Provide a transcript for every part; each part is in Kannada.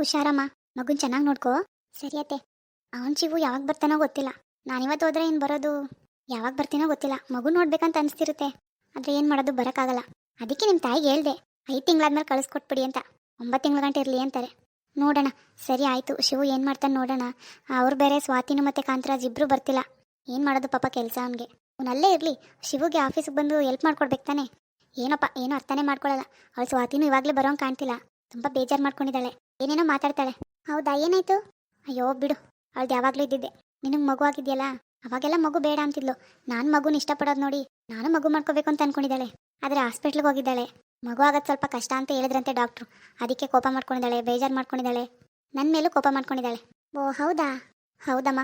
ಹುಷಾರಮ್ಮ, ಮಗುನ್ ಚೆನ್ನಾಗಿ ನೋಡ್ಕೋ. ಸರಿಯತ್ತೆ ಅವನ್ ಶಿವು ಯಾವಾಗ ಬರ್ತಾನೋ ಗೊತ್ತಿಲ್ಲ. ನಾನಿವತ್ತು ಹೋದ್ರೆ ಏನು ಬರೋದು ಯಾವಾಗ ಬರ್ತೀನೋ ಗೊತ್ತಿಲ್ಲ. ಮಗು ನೋಡ್ಬೇಕಂತ ಅನಿಸ್ತಿರುತ್ತೆ. ಆದರೆ ಏನು ಮಾಡೋದು ಬರೋಕ್ಕಾಗಲ್ಲ. ಅದಕ್ಕೆ ನಿಮ್ಮ ತಾಯಿಗೆ ಹೇಳ್ದೆ. ಐದು ತಿಂಗಳಾದ್ಮೇಲೆ ಕಳಿಸ್ಕೊಟ್ಬಿಡಿ ಅಂತ. ಒಂಬತ್ತು ತಿಂಗಳ ಗಂಟೆ ಇರಲಿ ಅಂತಾರೆ. ನೋಡೋಣ. ಸರಿ ಆಯಿತು. ಶಿವು ಏನು ಮಾಡ್ತಾನೆ ನೋಡೋಣ. ಅವ್ರು ಬೇರೆ ಸ್ವಾತೀನು ಮತ್ತು ಕಾಂತರಾಜ್ ಇಬ್ಬರು ಬರ್ತಿಲ್ಲ. ಏನು ಮಾಡೋದು ಪಾಪ ಕೆಲಸ ಅವನಿಗೆ. ಅವನಲ್ಲೇ ಇರಲಿ. ಶಿವುಗೆ ಆಫೀಸಿಗೆ ಬಂದು ಹೆಲ್ಪ್ ಮಾಡ್ಕೊಡ್ಬೇಕು ತಾನೆ. ಏನಪ್ಪ, ಏನೋ ಅರ್ಥನೇ ಮಾಡ್ಕೊಳ್ಳಲ್ಲ ಅವಳು ಸ್ವಾತಿನೂ ಇವಾಗಲೇ ಬರೋಂಗೆ ಕಾಣ್ತಿಲ್ಲ. ತುಂಬ ಬೇಜಾರು ಮಾಡ್ಕೊಂಡಿದ್ದಾಳೆ. ಏನೇನೋ ಮಾತಾಡ್ತಾಳೆ. ಹೌದಾ, ಏನಾಯ್ತು? ಅಯ್ಯೋ, ಬಿಡು. ಅವಳ್ದು ಯಾವಾಗಲೂ ಇದ್ದಿದ್ದೆ. ನಿನಗೆ ಮಗು ಆಗಿದೆಯಲ್ಲ? ಅವಾಗೆಲ್ಲ ಮಗು ಬೇಡ ಅಂತಿದ್ಲು. ನಾನು ಮಗುನ ಇಷ್ಟಪಡೋದು ನೋಡಿ, ನಾನು ಮಗು ಮಾಡ್ಕೋಬೇಕು ಅಂತ ಅನ್ಕೊಂಡಿದ್ದಾಳೆ. ಆದರೆ ಹಾಸ್ಪಿಟ್ಲಿಗೆ ಹೋಗಿದ್ದಾಳೆ. ಮಗು ಆಗೋದು ಸ್ವಲ್ಪ ಕಷ್ಟ ಅಂತ ಹೇಳಿದ್ರಂತೆ ಡಾಕ್ಟ್ರು. ಅದಕ್ಕೆ ಕೋಪ ಮಾಡ್ಕೊಂಡಿದ್ದಾಳೆ, ಬೇಜಾರು ಮಾಡ್ಕೊಂಡಿದ್ದಾಳೆ. ನನ್ನ ಮೇಲೂ ಕೋಪ ಮಾಡ್ಕೊಂಡಿದ್ದಾಳೆ. ಓ, ಹೌದಾ? ಹೌದಮ್ಮ.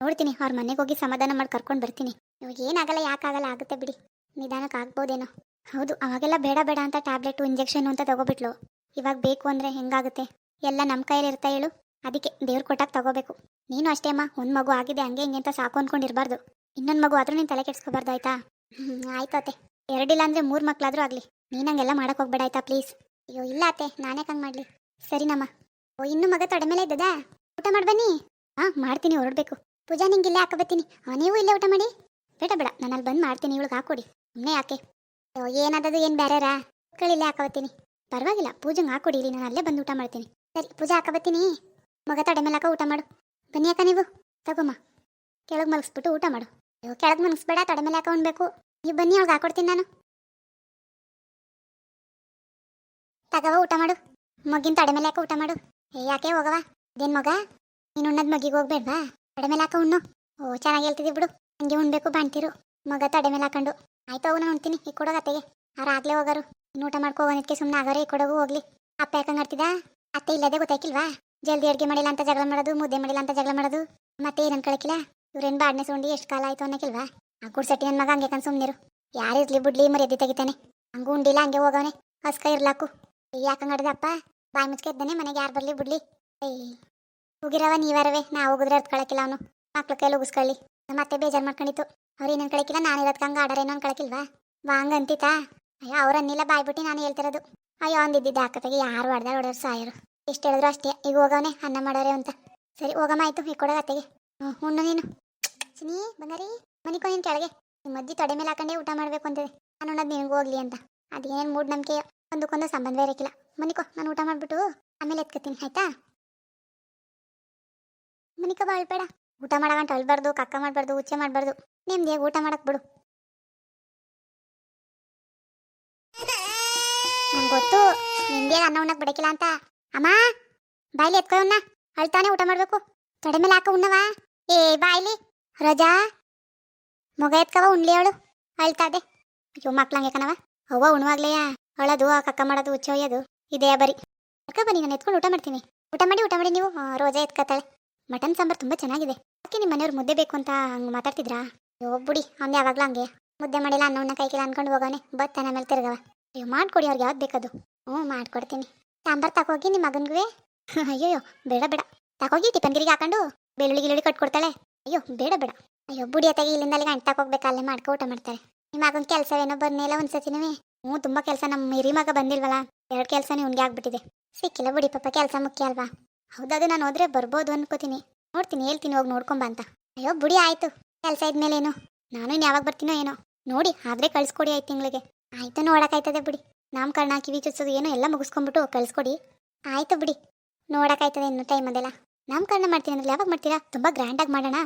ನೋಡ್ತೀನಿ, ಅವ್ರ ಮನೆಗೆ ಹೋಗಿ ಸಮಾಧಾನ ಮಾಡಿ ಕರ್ಕೊಂಡು ಬರ್ತೀನಿ. ಇವಾಗ ಏನಾಗಲ್ಲ, ಯಾಕಾಗಲ್ಲ ಆಗುತ್ತೆ ಬಿಡಿ. ನಿಧಾನಕ್ಕೆ ಆಗ್ಬೋದೇನೋ. ಹೌದು, ಅವಾಗೆಲ್ಲ ಬೇಡ ಬೇಡ ಅಂತ ಟ್ಯಾಬ್ಲೆಟು, ಇಂಜೆಕ್ಷನ್ ಅಂತ ತಗೋಬಿಟ್ಲು. ಇವಾಗ ಬೇಕು ಅಂದರೆ ಹೆಂಗಾಗುತ್ತೆ? ಎಲ್ಲ ನಮ್ಮ ಕೈಯಲ್ಲಿ ಇರ್ತಾ ಹೇಳು. ಅದಕ್ಕೆ ದೇವ್ರ ಕೊಟ್ಟಾಗ ತಗೋಬೇಕು. ನೀನು ಅಷ್ಟೇ ಅಮ್ಮ, ಒಂದು ಮಗು ಆಗಿದೆ, ಹಂಗೆ ಹಿಂಗೆ ಅಂತ ಸಾಕು ಅನ್ಕೊಂಡಿರ್ಬಾರ್ದು. ಇನ್ನೊಂದು ಮಗು ಆದ್ರೂ ನೀನು ತಲೆ ಕೆಡ್ಸ್ಕೊಬಾರ್ದು, ಆಯ್ತಾ? ಹ್ಞೂ ಆಯ್ತು ಅತ್ತೆ. ಎರಡಿಲ್ಲ ಅಂದರೆ ಮೂರು ಮಕ್ಕಳಾದರೂ ಆಗಲಿ. ನೀನು ಹಂಗೆಲ್ಲ ಮಾಡೋಕೆ ಹೋಗ್ಬೇಡ, ಆಯ್ತಾ, ಪ್ಲೀಸ್? ಅಯ್ಯೋ, ಇಲ್ಲ ಅತ್ತೆ, ನಾನೇ ಹಂಗೆ ಮಾಡಲಿ. ಸರಿನಮ್ಮ. ಓ, ಇನ್ನೂ ಮಗ ತೊಡೆ ಮೇಲೆ ಇದ್ದದಾ? ಊಟ ಮಾಡಿ ಬನ್ನಿ. ಹಾಂ, ಮಾಡ್ತೀನಿ, ಹೊರಡ್ಬೇಕು. ಪೂಜಾ ನಿಂಗೆ ಇಲ್ಲೇ ಹಾಕಬತ್ತೀನಿ ನೀವು ಇಲ್ಲೇ ಊಟ ಮಾಡಿ? ಬೇಡ ಬೇಡ ನಾನು ಬಂದು ಮಾಡ್ತೀನಿ, ಇವಳಿಗೆ ಹಾಕೊಡಿ. ಸುಮ್ಮನೆ ಯಾಕೆ? ಏನಾದದು ಏನು ಬೇರೆರಾ ಮಕ್ಕಳು ಇಲ್ಲೇ ಹಾಕೋಬತ್ತೀನಿ ಪರವಾಗಿಲ್ಲ, ಪೂಜೆಗೆ ಹಾಕೊಡಿ ಇಲ್ಲಿ, ನಾನು ಅಲ್ಲೇ ಬಂದು ಊಟ ಮಾಡ್ತೀನಿ. ಸರಿ, ಪೂಜೆ ಹಾಕಬತ್ತೀನಿ ಮಗ ತಡೆ ಮೇಲೆ ಹಾಕ ಊಟ ಮಾಡು. ಬನ್ನಿ ಅಕ್ಕ ನೀವು. ತಗೊಮ್ಮ ಕೆಳಗೆ ಮಲಗಿಸ್ಬಿಟ್ಟು ಊಟ ಮಾಡು. ಅಯ್ಯೋ, ಕೆಳಗೆ ಮಲಗಿಸ್ಬೇಡ ತಡೆ ಮೇಲೆ ಹಾಕ ಉಣ್ಬೇಕು. ನೀವು ಬನ್ನಿ, ಅವ್ಳಿಗೆ ಹಾಕೊಡ್ತೀನಿ ನಾನು. ತಗವ ಊಟ ಮಾಡು. ಮಗಿನ ತಡೆ ಮೇಲೆ ಹಾಕ ಊಟ ಮಾಡು. ಏ, ಯಾಕೆ ಹೋಗವ? ಇದೇನು ಮಗ? ನೀನು ಉಣ್ಣದ ಮಗಿಗೆ ಹೋಗ್ಬೇಡ್ವಾ? ತಡೆ ಮೇಲೆ ಹಾಕ ಉಣ್ಣು. ಓ, ಚೆನ್ನಾಗಿ ಹೇಳ್ತಿದ್ದಿ ಬಿಡು. ಹಂಗೆ ಉಣ್ಬೇಕು ಬಾಣ್ತಿರು. ಮಗ ತಡೆ ಮೇಲೆ ಹಾಕೊಂಡು ಆಯ್ತು ಅವನು ಉಣ್ತೀನಿ. ಈ ಕೊಡೋಗ ಅತ್ತೆಗೆ. ಅವ್ರು ಆಗ್ಲೇ ಹೋಗಾರು ಊಟ ಮಾಡ್ಕೊ ಹೋಗೋದಕ್ಕೆ ಸುಮ್ಮನೆ ಆಗರೆ, ಈ ಕೊಡೋಗು ಹೋಗ್ಲಿ. ಅಪ್ಪ ಯಾಕಂಗೆ ಆಡ್ತಿದ್ದ ಅತ್ತೆ ಇಲ್ಲದೆ ಗೊತ್ತಾಯ್ಕಿಲ್ವಾ? ಜಲ್ದಿ ಅಡುಗೆ ಮಾಡಿಲ್ಲ ಅಂತ ಜಗಳ ಮಾಡೋದು, ಮುದ್ದೆ ಮಾಡಿಲ್ಲ ಅಂತ ಜಗಳ ಮಾಡೋದು. ಮತ್ತೆ ಏನು ಅನ್ಕೊಳಕಿಲ್ಲ? ಇವ್ರೇನು ಬಾಡ್ನೆ ಸುಂಡಿ ಎಷ್ಟು ಕಾಲ ಆಯ್ತು ಅನ್ನಕ್ಕಿಲ್ವಾ ಆ ಗುಡ್ಸಟ್ಟಿ ನನ್ನ ಮಗ ಹಂಗೆ ಸುಮ್ನಿರು. ಯಾರು ಇರ್ಲಿ ಬಿಡ್ಲಿ ಮರ್ಯಾದೆ ತೆಗಿತಾನೆ. ಹಂಗೂ ಉಂಡಿಲ್ಲ, ಹಂಗೆ ಹೋಗವನೆ. ಹಸ್ಕ ಇರ್ಲಾಕು. ಯಾಕಂಗೆ ಅಪ್ಪ ಬಾಯಿ ಮುಚ್ಕೆ ಇದ್ದಾನೆ ಮನೆಗೆ ಯಾರು ಬರಲಿ ಬಿಡ್ಲಿ? ಏಯ್, ಹೋಗಿರವ ನೀವಾರವೇ. ನಾ ಹೋಗಿದ್ರೆ ಅರ್ತ್ಕೊಳಕಿಲ್ಲ ಅವನು. ಮಕ್ಳ ಕೈಲಿ ಉಗಿಸ್ಕೊಳ್ಳಿ. ಮತ್ತೆ ಬೇಜಾರು ಮಾಡ್ಕೊಂಡಿತ್ತು. ಅವ್ರು ಏನೇನು ಕಳಕಿಲ್ಲ ನಾನು ಹಂಗ ಹಂಗೆ ಏನೋ ಅನ್ಕೊಳಕಿಲ್ವಾ? ಬಾ ಹಂಗೆ ಅಂತಿತ್ತಾ ಅಯ್ಯ, ಅವ್ರು ಅನ್ನಿಲ್ಲ. ಬಾಯ್ಬಿಟ್ಟು ನಾನು ಹೇಳ್ತಿರೋದು. ಅಯ್ಯೋ, ಅಂದಿದ್ದಿದ್ದ ಹಾಕತ್ತಾಗೆ ಯಾರು ಹೊಡೆದ ಹೊಡೆದ್ರು ಸಾಯರು. ಎಷ್ಟು ಹೇಳಿದ್ರು ಅಷ್ಟೇ. ಈಗ ಹೋಗವನೆ, ಅನ್ನ ಮಾಡೋರೆ ಅಂತ. ಸರಿ, ಹೋಗಮ್ಮ, ಆಯ್ತು. ಈಗ ಕೊಡೋ ಅತ್ತೆಗೆ. ಹ್ಞೂ ನೀನು. ಚಿನಿ ಬಂಗಾರಿ, ಮನಿಕೋ ನೀನು ಕೆಳಗೆ. ನಿಮ್ಮ ಅಜ್ಜಿ ತೊಡೆ ಮೇಲೆ ಹಾಕೊಂಡೇ ಊಟ ಮಾಡಬೇಕು ಅಂತಿದೆ ನಾನು ಅನ್ನೋದು ನಿನಗೆ ಹೋಗ್ಲಿ ಅಂತ. ಅದೇನು ಮೂಡ್ ನಂಬಿಕೆ ಒಂದಕ್ಕೊಂದು ಸಂಬಂಧವೇ ಇರಕ್ಕಿಲ್ಲ ಮನಿಕೋ, ನಾನು ಊಟ ಮಾಡಿಬಿಟ್ಟು ಆಮೇಲೆ ಎತ್ಕತ್ತೀನಿ ಆಯ್ತಾ? ಮನಿಕೋ ಬಾಳ್ಬೇಡ ಊಟ ಮಾಡಗಂಟ ಅಳ್ಬಾರ್ದು, ಕಕ್ಕ ಮಾಡಬಾರ್ದು ಉಚ್ಚೆ ಮಾಡಬಾರ್ದು. ಹೇಗೆ ಊಟ ಮಾಡಕ್ ಬಿಡು ನಂಗೆ ಗೊತ್ತು ನಿಂಗೆ ಅನ್ನ ಉಣ್ಣಕ್ ಬಿಡಕಿಲ್ಲ ಅಂತ. ಅಮ್ಮ, ಬಾಯ್ಲಿ ಎತ್ಕೊಯವನ್ನ ಅಳ್ತಾನೆ ಊಟ ಮಾಡ್ಬೇಕು. ತೊಡೆ ಮೇಲೆ ಹಾಕ ಉಣ್ಣವ. ಏ, ಬಾಯ್ಲಿ. ರಜಾ. ಮಗ ಎತ್ಕವ, ಉಣ್ಲಿ ಅವಳು. ಅಳ್ತಾದೆ. ಅಯ್ಯೋ, ಮಕ್ಳಂಗೆ ಕಣವ. ಅವ್ವ ಉಣವಾಗ್ಲೆಯಾ ಅಳದು ಕಕ್ಕ ಮಾಡೋದು ಉಚ್ಚ ಒಯ್ಯೋದು. ಇದೇ ಬರಿ. ಅಕ್ಕ ಬನ್ನಿ ನಾನು ಎತ್ಕೊಂಡು ಊಟ ಮಾಡ್ತೀನಿ. ಊಟ ಮಾಡಿ ಊಟ ಮಾಡಿ ನೀವು ರೋಜಾ ಎತ್ಕತ್ತಾಳೆ ಮಟನ್ ಸಾಂಬಾರ್ ತುಂಬ ಚೆನ್ನಾಗಿದೆ. ಅದಕ್ಕೆ ನಿಮ್ಮ ಮನೆಯವ್ರು ಮುದ್ದೆ ಬೇಕು ಅಂತ ಹಂಗೆ ಮಾತಾಡ್ತಿದ್ರಾ? ಹೋಗ್ಬಿಡಿ ಬಿಡಿ ಅವ್ನು ಯಾವಾಗಲೂ ಹಂಗೆ. ಮುದ್ದೆ ಮಾಡಿಲ್ಲ, ಅನ್ನ ಕೈಕಿಲ್ಲ ಅನ್ಕೊಂಡು ಹೋಗೋಣ ಬತ್ತಾನ ಮೇಲೆ ತಿರ್ಗವ ಅಯ್ಯೋ, ಮಾಡ್ಕೊಡಿ ಅವ್ರಿಗೆ ಯಾವ್ದು ಬೇಕದು. ಹ್ಞೂ, ಮಾಡ್ಕೊಡ್ತೀನಿ. ಸಾಂಬಾರು ತಗೋಗಿ ನಿಮ್ಮ ಮಗನಿಗೆ ಅಯ್ಯೋ ಬೇಡ ಬೇಡ. ತಗೋಗಿ ಟಿಫನ್ಗಿರಿಗೆ ಹಾಕೊಂಡು ಬೆಳ್ಳುಳ್ಳಿ ಗಿಳುಳ್ಳಿ ಕಟ್ಕೊಡ್ತಾಳೆ. ಅಯ್ಯೋ, ಬೇಡ ಬೇಡ. ಅಯ್ಯೋ, ಬುಡಿ ಅತ್ತಾಗಿ ಇಲ್ಲಿಂದ ಅಲ್ಲಿಗೆ ಅಂಟ ಹೋಗ್ಬೇಕು ಅಲ್ಲೇ ಮಾಡ್ಕೊ, ಊಟ ಮಾಡ್ತಾರೆ. ನಿಮ್ಮ ಮಗನ ಕೆಲಸವೇನೋ ಇಲ್ಲ ಒಂದ್ಸತಿನೂ ಹ್ಞೂ, ತುಂಬ ಕೆಲಸ. ನಮ್ಮ ಹಿರಿ ಮಗ ಬಂದಿಲ್ವಲ್ಲ, ಎರಡು ಕೆಲಸನೇ ಉನ್ಗೆ ಆಗ್ಬಿಟ್ಟಿದೆ. ಸಿಕ್ಕಿಲ್ಲ ಬಿಡಿ ಪಾಪ, ಕೆಲಸ ಮುಖ್ಯ ಅಲ್ವಾ? ಹೌದದು, ನಾನು ಹೋದ್ರೆ ಬರ್ಬೋದು ಅನ್ಕೋತೀನಿ. ನೋಡ್ತೀನಿ, ಹೇಳ್ತೀನಿ, ಹೋಗಿ ನೋಡ್ಕೊಂಬ ಅಂತ. ಅಯ್ಯೋ, ಬುಡಿ ಆಯ್ತು. ಕೆಲಸ ಇದ್ಮೇಲೇನು? ನಾನು ಇನ್ನು ಯಾವಾಗ ಬರ್ತೀನೋ ಏನೋ? ನೋಡಿ ಆದ್ರೆ ಕಳ್ಸ್ಕೊಡಿ ಆಯ್ತು ತಿಂಗಳಿಗೆ. ಆಯ್ತು ನೋಡೋಕ್ಕಾಯ್ತದೆ ಬಿಡಿ. ನಾಮಕರಣ ಕಿವಿ ಚುಚ್ಚೋದು ಏನೋ ಎಲ್ಲ ಮುಗಿಸ್ಕೊಂಡ್ಬಿಟ್ಟು ಕಳಿಸ್ಕೊಡಿ. ಆಯ್ತು ಬಿಡಿ. ನೋಡೋಕ್ಕಾಯ್ತದೆ ಇನ್ನು ಟೈಮ್ ಅದೆಲ್ಲ. ನಾಮಕರಣ ಮಾಡ್ತೀನಿ ಅಂದ್ರೆ ಯಾವಾಗ ಮಾಡ್ತೀರಾ? ತುಂಬ ಗ್ರ್ಯಾಂಡಾಗಿ ಮಾಡೋಣ.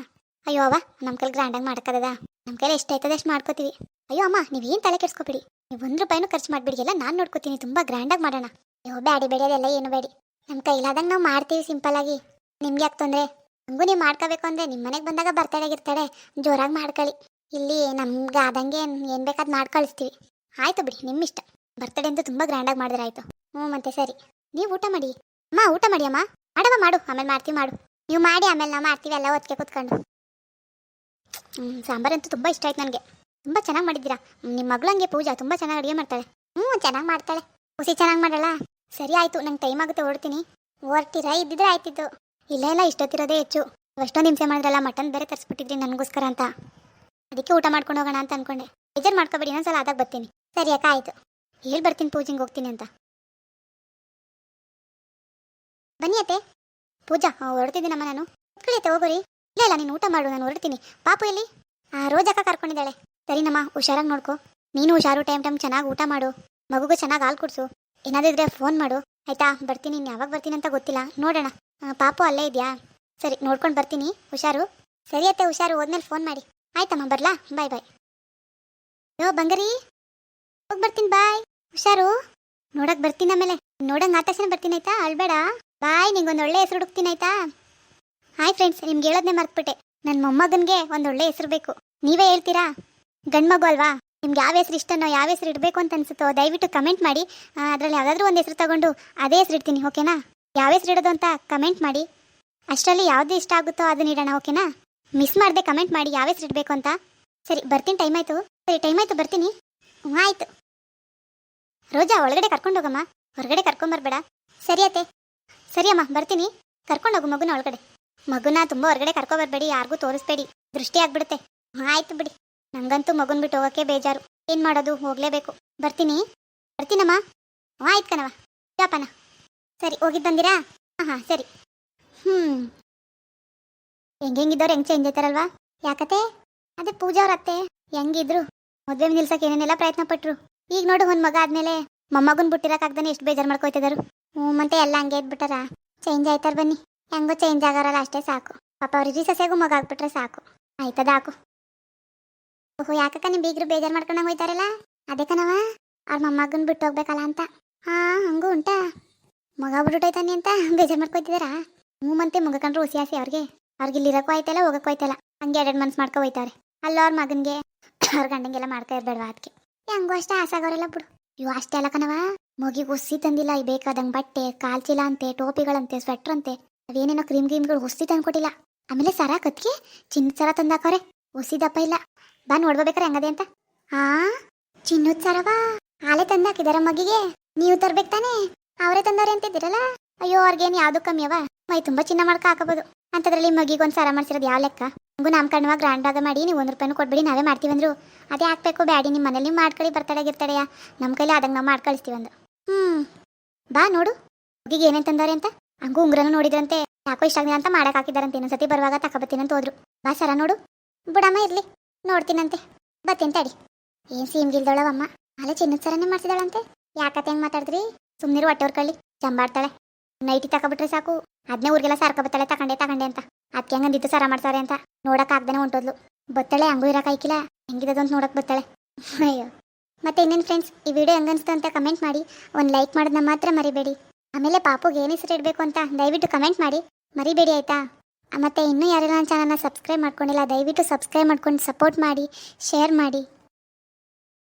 ಅಯ್ಯೋ ಅವ ನಮ್ಮ ಕೈಲಿ ಗ್ರ್ಯಾಂಡಾಗಿ ಮಾಡ್ಕೋದ ನಮ್ಮ ಕೈಲಿ ಎಷ್ಟಾಯ್ತದೆ ಅಷ್ಟು ಮಾಡ್ಕೋತೀವಿ. ಅಯ್ಯೋ ಅಮ್ಮ ನೀವೇನು ತಲೆ ಕೆಡ್ಸ್ಕೊಬಿಡಿ. ನೀವು ಒಂದು ರೂಪಾಯಿನೂ ಖರ್ಚು ಮಾಡಿಬಿಡಿ ಎಲ್ಲ ನಾನು ನೋಡ್ಕೋತೀನಿ. ತುಂಬ ಗ್ರ್ಯಾಂಡಾಗಿ ಮಾಡೋಣ. ಅಯ್ಯೋ ಬೇಡಿ ಬೇಡಿ ಅದೆಲ್ಲ ಏನು ಬೇಡಿ ನಮ್ಮ ಕೈಲಾದಂಗೆ ನಾವು ಮಾಡ್ತೀವಿ ಸಿಂಪಲ್ ಆಗಿ. ನಿಮ್ಗೆ ಯಾಕೆ ತೊಂದರೆ? ನಮಗೂ ನೀವು ಮಾಡ್ಕೋಬೇಕು ಅಂದರೆ ನಿಮ್ಮ ಮನೆಗೆ ಬಂದಾಗ ಬರ್ತಡೇ ಆಗಿರ್ತಾಳೆ. ಜೋರಾಗಿ ಮಾಡ್ಕೊಳ್ಳಿ. ಇಲ್ಲಿ ನಮ್ಗೆ ಆದಂಗೆ ಏನು ಬೇಕಾದ್ ಮಾಡಿ ಆಯ್ತು ಬಿಡಿ ನಿಮ್ಮ ಇಷ್ಟ ಬರ್ತಡೇ ಅಂತೂ ತುಂಬ ಗ್ರ್ಯಾಂಡಾಗಿ ಮಾಡಿದ್ರೆ ಆಯ್ತು. ಹ್ಞೂ ಮತ್ತೆ ಸರಿ. ನೀವು ಊಟ ಮಾಡಿ. ಅಮ್ಮ, ಊಟ ಮಾಡಿ ಅಮ್ಮ. ಮಾಡಮ್ಮ ಮಾಡು, ಆಮೇಲೆ ಮಾಡ್ತೀವಿ ಮಾಡು. ನೀವು ಮಾಡಿ, ಆಮೇಲೆ ನಾವು ಮಾಡ್ತೀವಿ, ಎಲ್ಲ ಒತ್ತಿಗೆ ಕೂತ್ಕೊಂಡು. ಹ್ಞೂ ಸಾಂಬಾರಂತೂ ತುಂಬ ಇಷ್ಟ ಆಯ್ತು ನನಗೆ. ತುಂಬ ಚೆನ್ನಾಗಿ ಮಾಡಿದ್ದೀರಾ? ನಿಮ್ಮ ಮಗಳು ಹಂಗೆ ಪೂಜಾ, ತುಂಬ ಚೆನ್ನಾಗಿ ಅಡುಗೆ ಮಾಡ್ತಾಳೆ. ಹ್ಞೂ ಚೆನ್ನಾಗಿ ಮಾಡ್ತಾಳೆ. ಹುಸಿ ಚೆನ್ನಾಗಿ ಮಾಡಲ್ಲ? ಸರಿ ಆಯಿತು, ನಂಗೆ ಟೈಮ್ ಆಗುತ್ತೆ ಹೊರಡ್ತೀನಿ ಹೊರ್ತೀರಾ ಇದ್ದಿದ್ರೆ ಆಯ್ತಿದ್ದು ಇಲ್ಲ ಇಲ್ಲ, ಇಷ್ಟೊತ್ತಿರೋದೇ ಹೆಚ್ಚು. ಎಷ್ಟೊಂದು ಹಿಂಸೆ ಮಾಡಿದ್ರಲ್ಲ ಮಟನ್ ಬೇರೆ ತರಿಸ್ಬಿಟ್ಟಿದ್ರಿ ನನಗೋಸ್ಕರ ಅಂತ. ಅದಕ್ಕೆ ಊಟ ಮಾಡ್ಕೊಂಡು ಹೋಗೋಣ ಅಂತ ಅನ್ಕೊಂಡೆ. ಬೇಜಾರು ಮಾಡ್ಕೊಬೇಡಿ, ಇನ್ನೊಂದ್ಸಲ ಆದಾಗ ಬರ್ತೀನಿ. ಸರಿ ಅಕ್ಕ, ಆಯ್ತು. ಹೇಳಿ ಬರ್ತೀನಿ, ಪೂಜೆಗೆ ಹೋಗ್ತೀನಿ ಅಂತ. ಬನ್ನಿ ಅತ್ತೆ. ಪೂಜಾ ಹೊರಡ್ತಿದ್ದೀನಮ್ಮ ನಾನು. ಕುತ್ಕೊಳ್ಳಿ ಅತ್ತೆ, ಹೋಗೋರಿ. ಇಲ್ಲ ಇಲ್ಲ, ನೀನು ಊಟ ಮಾಡು, ನಾನು ಹೊರಡ್ತೀನಿ. ಪಾಪು ಎಲ್ಲಿ? ಆ ರೋಜಕ್ಕ ಕರ್ಕೊಂಡಿದ್ದಾಳೆ. ಸರಿನಮ್ಮ, ಹುಷಾರಾಗಿ ನೋಡ್ಕೊ. ನೀನು ಹುಷಾರು, ಟೈಮ್ ಟೈಮ್ ಚೆನ್ನಾಗಿ ಊಟ ಮಾಡು. ಮಗುಗೂ ಚೆನ್ನಾಗಿ ಹಾಲು ಕುಡಿಸು. ಏನಾದ್ರೂ ಇದ್ರೆ ಫೋನ್ ಮಾಡು. ಆಯ್ತಾ? ಬರ್ತೀನಿ ನೀನು ಯಾವಾಗ ಬರ್ತೀನಿ ಅಂತ ಗೊತ್ತಿಲ್ಲ. ನೋಡೋಣ. ಪಾಪು ಅಲ್ಲೇ ಇದೆಯಾ? ಸರಿ, ನೋಡ್ಕೊಂಡು ಬರ್ತೀನಿ. ಹುಷಾರು. ಸರಿ ಅತ್ತೆ, ಹುಷಾರು, ಹೋದ್ಮೇಲೆ ಫೋನ್ ಮಾಡಿ. ಆಯ್ತಮ್ಮ, ಬರ್ಲಾ? ಬಾಯ್ ಬಾಯ್. ಯೋ, ಬಂಗರಿ. ಹೋಗಿ ಬರ್ತೀನಿ, ಬಾಯ್. ಹುಷಾರು? ನೋಡಕ್ ಬರ್ತೀನಿ ಆಮೇಲೆ. ಆ ತಕ್ಷಣ ಬರ್ತೀನಿ, ಆಯ್ತಾ? ಅಳ್ಬೇಡ. ಬಾಯ್, ನಿಂಗೊಂದು ಒಳ್ಳೆ ಹೆಸರು ಹುಡುಕ್ತೀನಿ, ಆಯ್ತಾ? ಹಾಯ್ ಫ್ರೆಂಡ್ಸ್, ನಿಮ್ಗೆ ಹೇಳೋದನ್ನೇ ಮರ್ತ್ಬಿಟ್ಟೆ. ನನ್ನ ಮೊಮ್ಮಗನಿಗೆ ಒಂದು ಒಳ್ಳೆ ಹೆಸರು ಬೇಕು. ನೀವೇ ಹೇಳ್ತೀರಾ? ಗಂಡ್ಮಗು ಅಲ್ವಾ? ನಿಮ್ಗೆ ಯಾವ ಹೆಸರು ಇಷ್ಟನೋ, ಯಾವ ಹೆಸರು ಇಡಬೇಕು ಅಂತ ಅನ್ಸುತ್ತೋ, ದಯವಿಟ್ಟು ಕಮೆಂಟ್ ಮಾಡಿ. ಅದರಲ್ಲಿ ಯಾವುದಾದ್ರೂ ಒಂದು ಹೆಸರು ತಗೊಂಡು ಅದೇ ಹೆಸರು ಇಡ್ತೀನಿ, ಓಕೆನಾ? ಯಾವ ಹೆಸರು ಇಡೋದು ಅಂತ ಕಮೆಂಟ್ ಮಾಡಿ. ಅಷ್ಟರಲ್ಲಿ ಯಾವ್ದು ಇಷ್ಟ ಆಗುತ್ತೋ ಅದನ್ನ ಇಡೋಣ, ಓಕೆನಾ? ಮಿಸ್ ಮಾಡದೆ ಕಮೆಂಟ್ ಮಾಡಿ ಯಾವ ಹೆಸರು ಇಡಬೇಕು ಅಂತ. ಸರಿ, ಬರ್ತೀನಿ, ಟೈಮ್ ಆಯ್ತು. ಸರಿ, ಟೈಮ್ ಆಯ್ತು, ಬರ್ತೀನಿ. ಆಯ್ತು. ರೋಜಾ ಒಳಗಡೆ ಕರ್ಕೊಂಡು ಹೋಗಮ್ಮ. ಹೊರಗಡೆ ಕರ್ಕೊಂಬರ್ಬೇಡ ಸರಿ ಅತ್ತೆ. ಸರಿ ಅಮ್ಮ, ಬರ್ತೀನಿ. ಕರ್ಕೊಂಡೋಗು ಹೋಗು ಮಗುನ ಒಳಗಡೆ. ಮಗುನ ತುಂಬ ಹೊರಗಡೆ ಕರ್ಕೊಬರ್ಬೇಡಿ ಯಾರಿಗೂ ತೋರಿಸ್ಬೇಡಿ. ದೃಷ್ಟಿ ಆಗ್ಬಿಡುತ್ತೆ. ಆಯ್ತು ಬಿಡಿ. ನಂಗಂತೂ ಮಗುನ್ ಬಿಟ್ಟು ಹೋಗೋಕ್ಕೆ ಬೇಜಾರು. ಏನು ಮಾಡೋದು? ಹೋಗಲೇಬೇಕು. ಬರ್ತೀನಿ. ಬರ್ತೀನಮ್ಮ. ಆಯ್ತು ಕಣವ ಜಾಪನ ಸರಿ ಹೋಗಿದ್ದು ಬಂದಿರಾ? ಹಾಂ ಹಾಂ ಸರಿ. ಹ್ಞೂ ಹೆಂಗೆಂಗಿದ್ದವ್ರು ಹೆಂಗೆ ಚೇಂಜ್ ಆಯ್ತಾರಲ್ವಾ? ಯಾಕತೆ ಅದೇ ಪೂಜಾ ಅವ್ರ ಅತ್ತೆ. ಹೆಂಗಿದ್ರು? ಮದುವೆ ನಿಲ್ಸಕ್ಕೆ ಏನೇನೆಲ್ಲ ಪ್ರಯತ್ನ ಪಟ್ರು? ಈಗ ನೋಡು ಒಂದು ಮಗ ಆದ್ಮೇಲೆ. ಮೊಮ್ಮಗನ್ ಬಿಟ್ಟಿರಕ್ಕಾಗ್ದಾನೆ ಎಷ್ಟು ಬೇಜಾರು ಮಾಡ್ಕೊಯ್ತಿದಾರು ಹ್ಞೂ, ಮತ್ತೆ ಎಲ್ಲ ಹಂಗೆ ಇದ್ಬಿಟ್ಟಾರ ಚೇಂಜ್ ಆಯ್ತಾರ ಬನ್ನಿ. ಹೆಂಗೋ ಚೇಂಜ್ ಆಗಾರಲ್ಲ ಅಷ್ಟೇ ಸಾಕು. ಪಾಪ ಅವ್ರಿಗೆ ಸಸೆಗೂ ಮಗ ಆಗ್ಬಿಟ್ರೆ ಸಾಕು. ಆಯ್ತದ ಹಾಕು. ಓಹೋ, ಯಾಕಕ್ಕ ನಿಮ್ ಬೀಗರು ಬೇಜಾರು ಮಾಡ್ಕೊಂಡಂಗೆ ಹೋಯ್ತಾರಲ್ಲ? ಅದೇ ಅವ್ರ ಮೊಮ್ಮಗನ್ ಬಿಟ್ಟು ಹೋಗ್ಬೇಕಲ್ಲ ಅಂತ. ಹಾ, ಹಂಗೂ ಉಂಟಾ. ಮಗ ಬಿಟ್ಬಿಟ್ಟೈತಾನೆ ಅಂತ ಬೇಜಾರು ಮಾಡ್ಕೊಯ್ತಿದಾರ ಹ್ಞೂ ಮತ್ತೆ ಮಗ ಕಂಡ್ರೆ ಹುಸಿ ಆಸೆ ಅವ್ರಿಗೆ. ಅವ್ರಿಗೆ ಇಲ್ಲಿ ಇರಕ್ಕೂ ಆಯ್ತಲ್ಲ, ಹೋಗಕ್ಕೂ ಆಯ್ತಲ್ಲ. ಹಂಗೆ ಎರಡೆರಡು ಮನ್ಸು ಮಾಡ್ಕೊ ಹೋಯ್ತಾರೆ ಅಲ್ಲ ಅವ್ರ ಮಗನಿಗೆ, ಅವ್ರ ಗಂಡಂಗೆಲ್ಲ ಮಾಡ್ತಾ ಇರ್ಬೇಡ್ವಾ ಅದಕ್ಕೆ ಹೆಂಗೋ ಅಷ್ಟೇ ಆಸಾಗವರೆಲ್ಲ ಬಿಡು. ಇವು ಅಷ್ಟೇ ಅಲ್ಲ ಕಣವ ಮಗಿಗೆ ಹುಸಿ ತಂದಿಲ್ಲ, ಈ ಬೇಕಾದಂಗೆ ಬಟ್ಟೆ ಕಾಲ್ಚೀಲ ಅಂತೆ ಟೋಪಿಗಳಂತೆ ಸ್ವೆಟ್ರ್ ಅಂತೆ ಅವೇನೇನೋ ಕ್ರೀಮ್ ಗ್ರೀಮ್ಗಳು ಹುಸಿ ತಂದ್ಕೊಟ್ಟಿಲ್ಲ. ಆಮೇಲೆ ಸರ ಕತ್ಗೆ ಚಿನ್ನದ ಸರ ತಂದಾಕವ್ರೆ. ಹುಸಿ ದಪ್ಪ ಇಲ್ಲ. ಬಾ ನೋಡ್ಬೇಕಾರೆ ಹೆಂಗದೆ ಅಂತ. ಹಾ ಚಿನ್ನದ ಸರವಾ? ಹಾಲೆ ತಂದಾಕಿದಾರ ಮಗಿಗೆ. ನೀವು ತರ್ಬೇಕು ತಾನೇ. ಅವರೇ ತಂದವ್ರೆ ಅಂತಿದ್ದೀರಲ್ಲ? ಅಯ್ಯೋ, ಅವ್ರಿಗೇನು ಯಾವ್ದು ಕಮ್ಮಿ ಅವ? ಮೈ ತುಂಬಾ ಚಿನ್ನ ಮಾಡ್ಕ ಹಾಕಬಹುದು ಅಂತದ್ರಲ್ಲಿ ಮಗಿಗೆ ಒಂದು ಸರ ಮಾಡ್ಸಿರೋದು ಯಾವ ಲೆಕ್ಕ? ನಮಗೂ ನಾಮಕರಣವಾಗಿ ಗ್ರ್ಯಾಂಡ್ ಆಗ ಮಾಡಿ ನೀವು ಒಂದು ರೂಪಾಯಿನೂ ಕೊಟ್ಬಿಡಿ, ನಾವೇ ಮಾಡ್ತೀವಂದ್ರು ಅದೇ ಹಾಕ್ಬೇಕು ಬ್ಯಾಡಿ ನಿಮ್ಮ ಮನೇಲಿ ಮಾಡ್ಕೊಳ್ಳಿ, ಬರ್ತಡೆ ಗಿರ್ತಡೆಯ. ನಮ್ಮ ಕೈಲಿ ಆದಂಗೆ ನಾವು ಮಾಡಿ ಕಳಿಸ್ತೀವಂದು ಹ್ಞೂ ಬಾ ನೋಡು. ಮಗಿಗೆ ಏನೇನು ತಂದಾರೆ ಅಂತ? ಹಂಗೂ ಉಂಗ್ರನು ನೋಡಿದ್ರಂತೆ. ಯಾಕೋ ಇಷ್ಟ ಆಗಿಲ್ಲ ಅಂತ ಮಾಡಕ್ಕೆ ಹಾಕಿದಾರಂತೆ ಇನ್ನೊಂದ್ಸತಿ ಬರುವಾಗ ತಕೊಬತ್ತೀನಿ ಅಂತ ಹೋದ್ರು. ಬಾ ಸರ ನೋಡು. ಬಿಡಮ್ಮ ಇರಲಿ. ನೋಡ್ತೀನಂತೆ. ಬತ್ತೀನಿ ತಡಿ ಏನ್ ಸೀಮ್ ಗಿಲ್ದೊಳವಮ್ಮ ಅಲ್ಲೇ ಚಿನ್ನದ ಸರನೇ ಮಾಡ್ತಿದ್ದಾಳಂತೆ ಯಾಕತ್ತೆ ಹೆಂಗೆ ಮಾತಾಡಿದ್ರಿ? ಸುಮ್ಮನೆ ಹೊಟ್ಟೆವ್ರ ಕಳ್ಳಿ. ಚಂಬಾಡ್ತಾಳೆ ನೈಟಿ ತಗೊಬಿಟ್ರೆ ಸಾಕು. ಅದನ್ನೇ ಊರಿಗೆಲ್ಲ ಸಾರ್ಕ ಬತ್ತಾಳೆ ತಕೊಂಡೆ ತಗೊಂಡೆ ಅಂತ. ಅದಕ್ಕೆ ಹೆಂಗಂದಿತ್ತು ಸರ ಮಾಡ್ತಾರೆ ಅಂತ ನೋಡಕ್ ಆಗ್ದೇನೆ ಹೊಂಟೋದ್ಲು. ಬತ್ತಾಳೆ, ಹಂಗೂ ಇರಕ್ ಆಯ್ಕಿಲ್ಲ. ಹೆಂಗಿರೋದು ಅಂತ ನೋಡಕ್ ಬತ್ತಳೆ. ಅಯ್ಯೋ. ಮತ್ತೆ ಇನ್ನೇನು ಫ್ರೆಂಡ್ಸ್ ಈ ವಿಡಿಯೋ ಹೆಂಗನ್ಸ್ತು ಅಂತ ಕಮೆಂಟ್ ಮಾಡಿ. ಒಂದು ಲೈಕ್ ಮಾಡೋದನ್ನ ಮಾತ್ರ ಮರಿಬೇಡಿ. ಆಮೇಲೆ ಪಾಪುಗೆ ಏನು ಹೆಸರು ಇಡಬೇಕು ಅಂತ ದಯವಿಟ್ಟು ಕಮೆಂಟ್ ಮಾಡಿ. ಮರಿಬೇಡಿ ಆಯ್ತಾ? ಮತ್ತೆ ಇನ್ನೂ ಯಾರೆಲ್ಲ ನನ್ನ ಚಾನಲ್ನ ಸಬ್ಸ್ಕ್ರೈಬ್ ಮಾಡ್ಕೊಂಡಿಲ್ಲ, ದಯವಿಟ್ಟು ಸಬ್ಸ್ಕ್ರೈಬ್ ಮಾಡ್ಕೊಂಡು ಸಪೋರ್ಟ್ ಮಾಡಿ ಶೇರ್ ಮಾಡಿ.